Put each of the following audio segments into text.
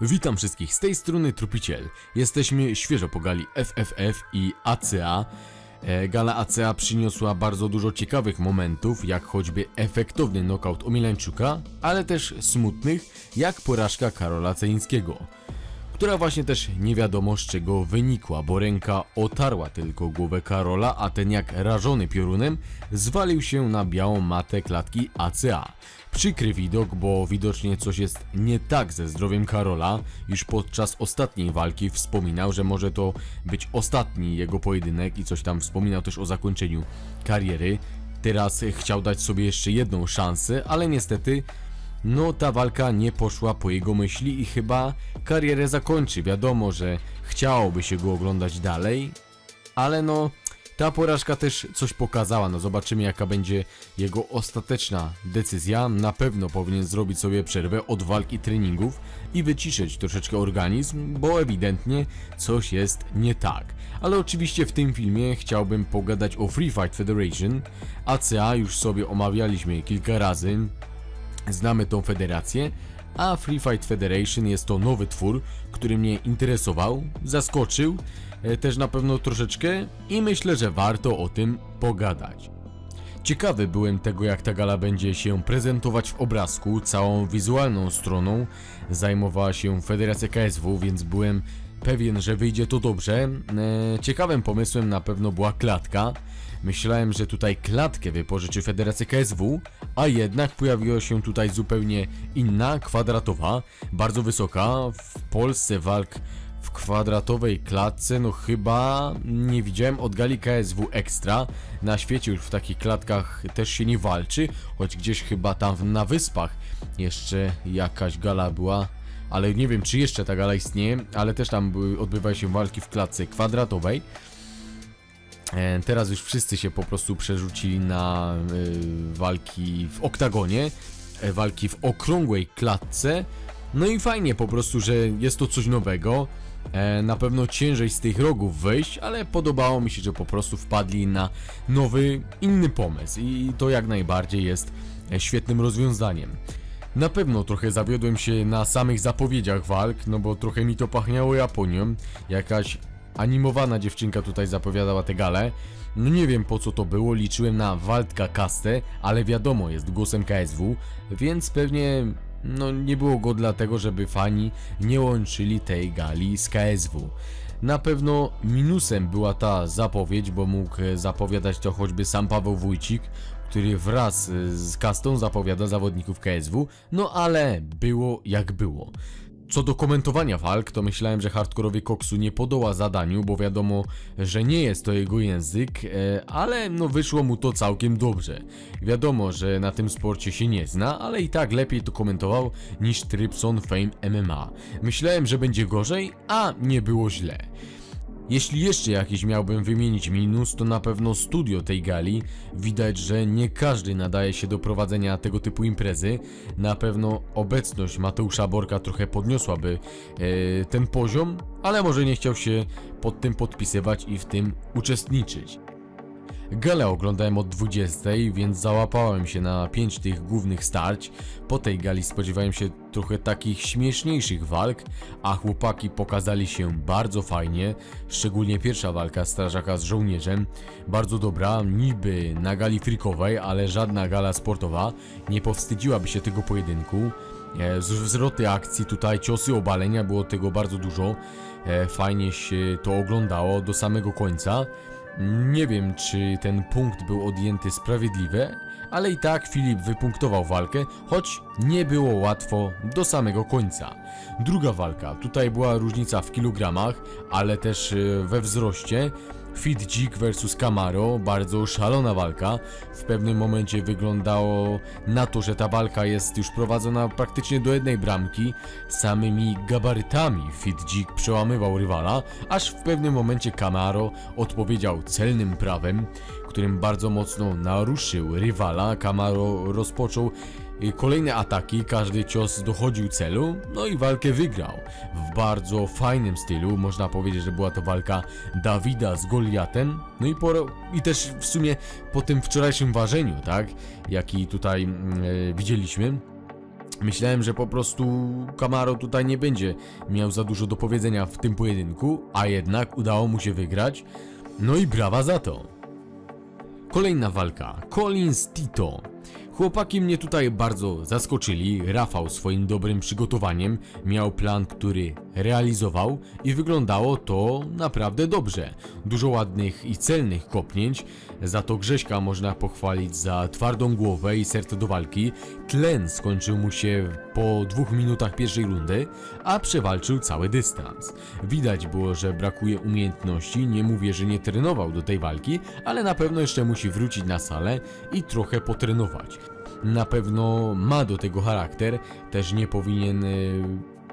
Witam wszystkich, z tej strony Trupiciel. Jesteśmy świeżo po gali FFF i ACA. E, Gala ACA przyniosła bardzo dużo ciekawych momentów, jak choćby efektowny knockout Omilańczuka, ale też smutnych, jak porażka Karola Ceńskiego, która właśnie też nie wiadomo z czego wynikła, bo ręka otarła tylko głowę Karola, a ten jak rażony piorunem zwalił się na białą matę klatki ACA. Przykry widok, bo widocznie coś jest nie tak ze zdrowiem Karola. Już podczas ostatniej walki wspominał, że może to być ostatni jego pojedynek i coś tam wspominał też o zakończeniu kariery. Teraz chciał dać sobie jeszcze jedną szansę, ale niestety no ta walka nie poszła po jego myśli i chyba karierę zakończy. Wiadomo, że chciałoby się go oglądać dalej, ale no ta porażka też coś pokazała. No zobaczymy jaka będzie jego ostateczna decyzja. Na pewno powinien zrobić sobie przerwę od walki treningów i wyciszyć troszeczkę organizm, bo ewidentnie coś jest nie tak. Ale oczywiście w tym filmie chciałbym pogadać o Free Fight Federation. ACA już sobie omawialiśmy kilka razy. Znamy tą federację, a Free Fight Federation jest to nowy twór, który mnie interesował, zaskoczył, e, też na pewno troszeczkę i myślę, że warto o tym pogadać. Ciekawy byłem tego, jak ta gala będzie się prezentować w obrazku. Całą wizualną stroną zajmowała się Federacja KSW, więc byłem pewien, że wyjdzie to dobrze. E, Ciekawym pomysłem na pewno była klatka. Myślałem, że tutaj klatkę wypożyczy Federacja KSW, a jednak pojawiła się tutaj zupełnie inna, kwadratowa, bardzo wysoka. W Polsce walk w kwadratowej klatce, no chyba nie widziałem od gali KSW Extra. Na świecie już w takich klatkach też się nie walczy, choć gdzieś chyba tam na wyspach jeszcze jakaś gala była. Ale nie wiem, czy jeszcze ta gala istnieje, ale też tam odbywają się walki w klatce kwadratowej. E, Teraz już wszyscy się po prostu przerzucili na y, walki w oktagonie, e, walki w okrągłej klatce. No i fajnie po prostu, że jest to coś nowego. E, na pewno ciężej z tych rogów wyjść, ale podobało mi się, że po prostu wpadli na nowy, inny pomysł i to jak najbardziej jest e, świetnym rozwiązaniem. Na pewno trochę zawiodłem się na samych zapowiedziach walk, no bo trochę mi to pachniało Japonią. Jakaś animowana dziewczynka tutaj zapowiadała te gale. No nie wiem po co to było, liczyłem na Waldka Kastę, ale wiadomo, jest głosem KSW, więc pewnie no nie było go dlatego, żeby fani nie łączyli tej gali z KSW. Na pewno minusem była ta zapowiedź, bo mógł zapowiadać to choćby sam Paweł Wójcik, który wraz e, z Kastą zapowiada zawodników KSW, no ale było jak było. Co do komentowania walk, to myślałem, że hardkorowy Koksu nie podoła zadaniu, bo wiadomo, że nie jest to jego język, e, ale no wyszło mu to całkiem dobrze. Wiadomo, że na tym sporcie się nie zna, ale i tak lepiej to komentował niż Trypson Fame MMA. Myślałem, że będzie gorzej, a nie było źle. Jeśli jeszcze jakiś miałbym wymienić minus, to na pewno studio tej gali. Widać, że nie każdy nadaje się do prowadzenia tego typu imprezy. Na pewno obecność Mateusza Borka trochę podniosłaby e, ten poziom, ale może nie chciał się pod tym podpisywać i w tym uczestniczyć. Galę oglądałem od 20, więc załapałem się na 5 tych głównych starć. Po tej gali spodziewałem się trochę takich śmieszniejszych walk, a chłopaki pokazali się bardzo fajnie, szczególnie pierwsza walka strażaka z żołnierzem. Bardzo dobra, niby na gali frikowej, ale żadna gala sportowa nie powstydziłaby się tego pojedynku. E, Zwroty akcji tutaj, ciosy obalenia, było tego bardzo dużo. E, Fajnie się to oglądało do samego końca. Nie wiem, czy ten punkt był odjęty sprawiedliwie, ale i tak Filip wypunktował walkę, choć nie było łatwo do samego końca. Druga walka, tutaj była różnica w kilogramach, ale też e, we wzroście. Fit Dzik vs Camaro, bardzo szalona walka. W pewnym momencie wyglądało na to, że ta walka jest już prowadzona praktycznie do jednej bramki. Samymi gabarytami Fit Dzik przełamywał rywala, aż w pewnym momencie Camaro odpowiedział celnym prawem, którym bardzo mocno naruszył rywala. Camaro rozpoczął kolejne ataki, każdy cios dochodził celu, no i walkę wygrał. W bardzo fajnym stylu, można powiedzieć, że była to walka Dawida z Goliatem, no i, po, i też w sumie po tym wczorajszym ważeniu, tak, jaki tutaj mm, e, widzieliśmy, Myślałem, że po prostu Camaro tutaj nie będzie miał za dużo do powiedzenia w tym pojedynku, a jednak udało mu się wygrać. No i brawa za to. Kolejna walka. Collins Tito. Chłopaki mnie tutaj bardzo zaskoczyli. Rafał swoim dobrym przygotowaniem miał plan, który realizował i wyglądało to naprawdę dobrze. Dużo ładnych i celnych kopnięć. Za to Grześka można pochwalić za twardą głowę i serce do walki. Tlen skończył mu się po dwóch minutach pierwszej rundy, a przewalczył cały dystans. Widać było, że brakuje umiejętności. Nie mówię, że nie trenował do tej walki, ale na pewno jeszcze musi wrócić na salę i trochę potrenować. Na pewno ma do tego charakter, też nie powinien y,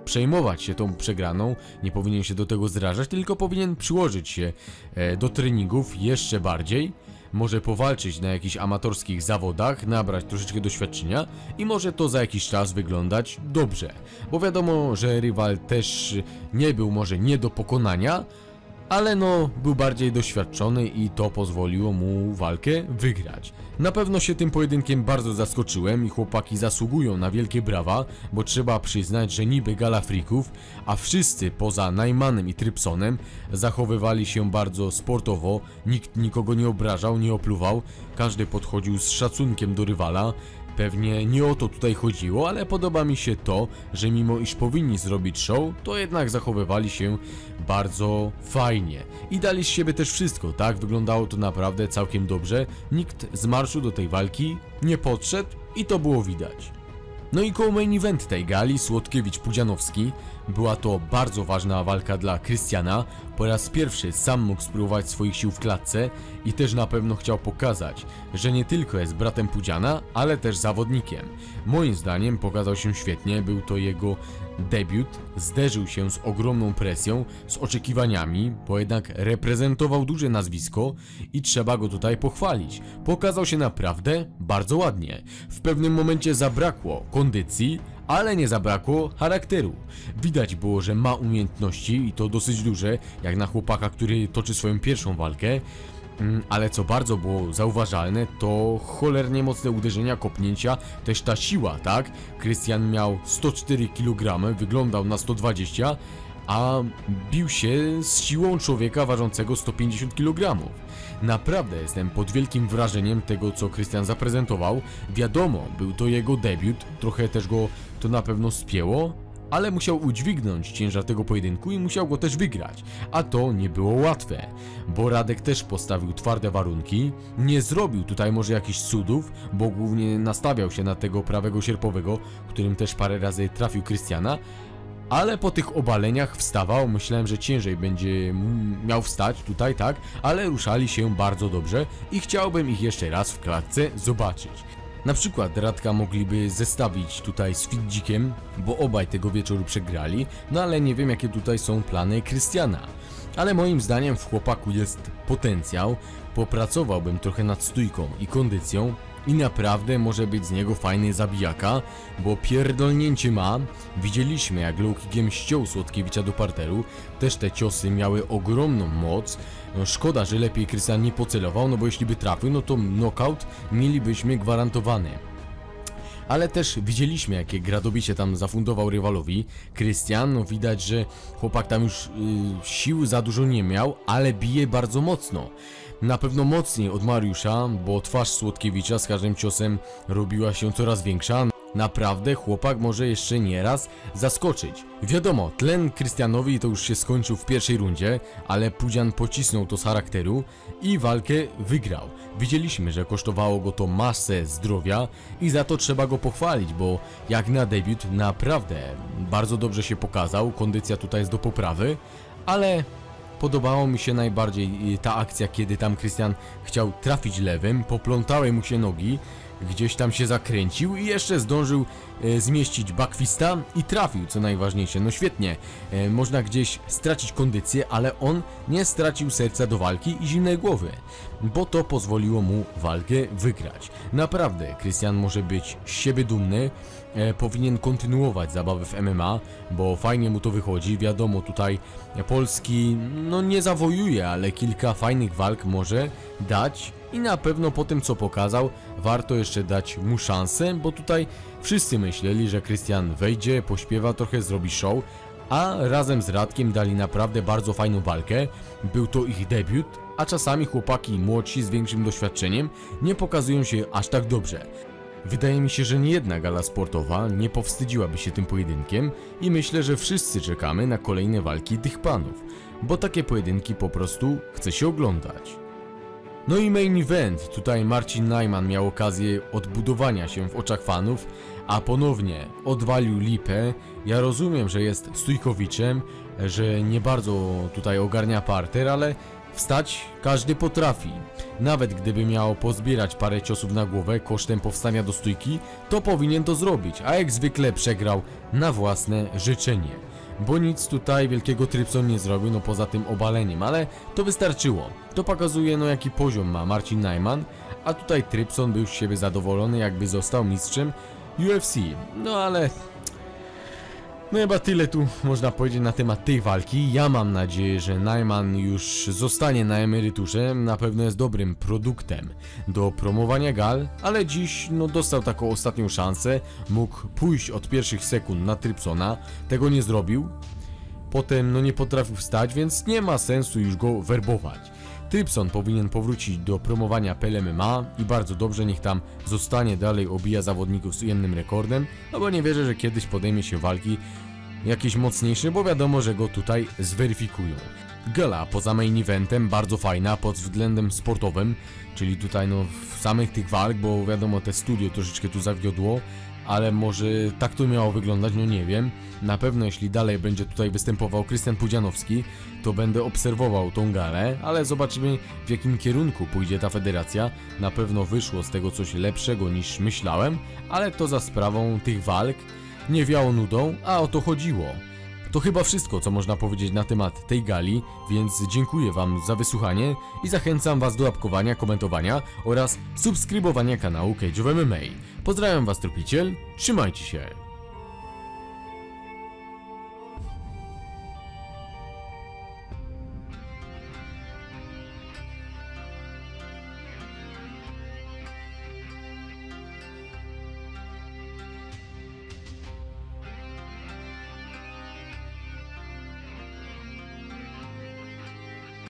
przejmować się tą przegraną, nie powinien się do tego zrażać, tylko powinien przyłożyć się e, do treningów jeszcze bardziej. Może powalczyć na jakichś amatorskich zawodach, nabrać troszeczkę doświadczenia i może to za jakiś czas wyglądać dobrze. Bo wiadomo, że rywal też nie był może nie do pokonania, ale no, był bardziej doświadczony i to pozwoliło mu walkę wygrać. Na pewno się tym pojedynkiem bardzo zaskoczyłem i chłopaki zasługują na wielkie brawa, bo trzeba przyznać, że niby gala frików, a wszyscy poza Najmanem i Trypsonem zachowywali się bardzo sportowo, nikt nikogo nie obrażał, nie opluwał, każdy podchodził z szacunkiem do rywala, Pewnie nie o to tutaj chodziło, ale podoba mi się to, że mimo iż powinni zrobić show, to jednak zachowywali się bardzo fajnie. I dali z siebie też wszystko, tak? Wyglądało to naprawdę całkiem dobrze. Nikt z marszu do tej walki nie podszedł i to było widać. No i koło main event tej gali, Słodkiewicz-Pudzianowski. Była to bardzo ważna walka dla Krystiana. Po raz pierwszy sam mógł spróbować swoich sił w klatce i też na pewno chciał pokazać, że nie tylko jest bratem Pudziana, ale też zawodnikiem. Moim zdaniem pokazał się świetnie, był to jego debiut, zderzył się z ogromną presją, z oczekiwaniami, bo jednak reprezentował duże nazwisko i trzeba go tutaj pochwalić. Pokazał się naprawdę bardzo ładnie. W pewnym momencie zabrakło kondycji, ale nie zabrakło charakteru. Widać było, że ma umiejętności i to dosyć duże, jak na chłopaka, który toczy swoją pierwszą walkę. Mm, Ale co bardzo było zauważalne, to cholernie mocne uderzenia, kopnięcia, też ta siła, tak? Krystian miał 104 kg, wyglądał na 120, a bił się z siłą człowieka ważącego 150 kg. Naprawdę jestem pod wielkim wrażeniem tego, co Krystian zaprezentował. Wiadomo, był to jego debiut, trochę też go to na pewno spięło, ale musiał udźwignąć ciężar tego pojedynku i musiał go też wygrać. A to nie było łatwe, bo Radek też postawił twarde warunki, nie zrobił tutaj może jakichś cudów, bo głównie nastawiał się na tego prawego sierpowego, którym też parę razy trafił Krystiana, ale po tych obaleniach wstawał, myślałem, że ciężej będzie miał wstać tutaj, tak, ale ruszali się bardzo dobrze i chciałbym ich jeszcze raz w klatce zobaczyć. Na przykład Radka mogliby zestawić tutaj z Fiddzikiem, bo obaj tego wieczoru przegrali, no ale nie wiem jakie tutaj są plany Krystiana. Ale moim zdaniem w chłopaku jest potencjał, popracowałbym trochę nad stójką i kondycją i naprawdę może być z niego fajny zabijaka, bo pierdolnięcie ma. Widzieliśmy jak low kickiem ściął Słodkiewicza do parteru, też te ciosy miały ogromną moc. No, szkoda, że lepiej Krystian nie pocelował, no bo jeśli by trafił, no to knockout mielibyśmy gwarantowany. Ale też widzieliśmy, jakie gradobicie tam zafundował rywalowi. Krystian, no widać, że chłopak tam już y, sił za dużo nie miał, ale bije bardzo mocno. Na pewno mocniej od Mariusza, bo twarz Słodkiewicza z każdym ciosem robiła się coraz większa. Naprawdę chłopak może jeszcze nieraz zaskoczyć. Wiadomo, tlen Krystianowi to już się skończył w pierwszej rundzie, ale Pudzian pocisnął to z charakteru i walkę wygrał. Widzieliśmy, że kosztowało go to masę zdrowia i za to trzeba go pochwalić, bo jak na debiut naprawdę bardzo dobrze się pokazał, kondycja tutaj jest do poprawy, ale Podobało mi się najbardziej y, ta akcja, kiedy tam Krystian chciał trafić lewym, poplątały mu się nogi, gdzieś tam się zakręcił i jeszcze zdążył e, zmieścić bakwista i trafił, co najważniejsze. No świetnie, e, można gdzieś stracić kondycję, ale on nie stracił serca do walki i zimnej głowy, bo to pozwoliło mu walkę wygrać. Naprawdę, Krystian może być z siebie dumny, powinien kontynuować zabawę w MMA, bo fajnie mu to wychodzi. Wiadomo, tutaj Polski no nie zawojuje, ale kilka fajnych walk może dać i na pewno po tym co pokazał warto jeszcze dać mu szansę, bo tutaj wszyscy myśleli, że Krystian wejdzie, pośpiewa trochę, zrobi show, a razem z Radkiem dali naprawdę bardzo fajną walkę. Był to ich debiut, a czasami chłopaki młodsi z większym doświadczeniem nie pokazują się aż tak dobrze. Wydaje mi się, że nie jedna gala sportowa nie powstydziłaby się tym pojedynkiem i myślę, że wszyscy czekamy na kolejne walki tych panów, bo takie pojedynki po prostu chce się oglądać. No i main event, tutaj Marcin Najman miał okazję odbudowania się w oczach fanów, a ponownie odwalił lipę. Ja rozumiem, że jest stójkowiczem, że nie bardzo tutaj ogarnia parter, ale wstać każdy potrafi. Nawet gdyby miał pozbierać parę ciosów na głowę kosztem powstania do stójki, to powinien to zrobić, a jak zwykle przegrał na własne życzenie. Bo nic tutaj wielkiego Trypson nie zrobił, no poza tym obaleniem, ale to wystarczyło. To pokazuje no jaki poziom ma Marcin Najman, a tutaj Trypson był z siebie zadowolony jakby został mistrzem UFC. No ale no chyba tyle tu można powiedzieć na temat tej walki. Ja mam nadzieję, że Najman już zostanie na emeryturze. Na pewno jest dobrym produktem do promowania gal, ale dziś no dostał taką ostatnią szansę. Mógł pójść od pierwszych sekund na Trypsona. Tego nie zrobił. Potem no nie potrafił wstać, więc nie ma sensu już go werbować. Trypson powinien powrócić do promowania PLMMA i bardzo dobrze niech tam zostanie dalej obija zawodników z ujemnym rekordem, no bo nie wierzę, że kiedyś podejmie się walki jakieś mocniejsze, bo wiadomo, że go tutaj zweryfikują. Gala poza main eventem bardzo fajna pod względem sportowym, czyli tutaj no w samych tych walk, bo wiadomo te studio troszeczkę tu zawiodło, ale może tak to miało wyglądać, no nie wiem. Na pewno jeśli dalej będzie tutaj występował Krystian Pudzianowski, to będę obserwował tą galę, ale zobaczymy w jakim kierunku pójdzie ta federacja. Na pewno wyszło z tego coś lepszego niż myślałem, ale to za sprawą tych walk nie wiało nudą, a o to chodziło. To chyba wszystko, co można powiedzieć na temat tej gali, więc dziękuję Wam za wysłuchanie i zachęcam Was do łapkowania, komentowania oraz subskrybowania kanału Cage of MMA. Pozdrawiam Was, Tropiciel, trzymajcie się!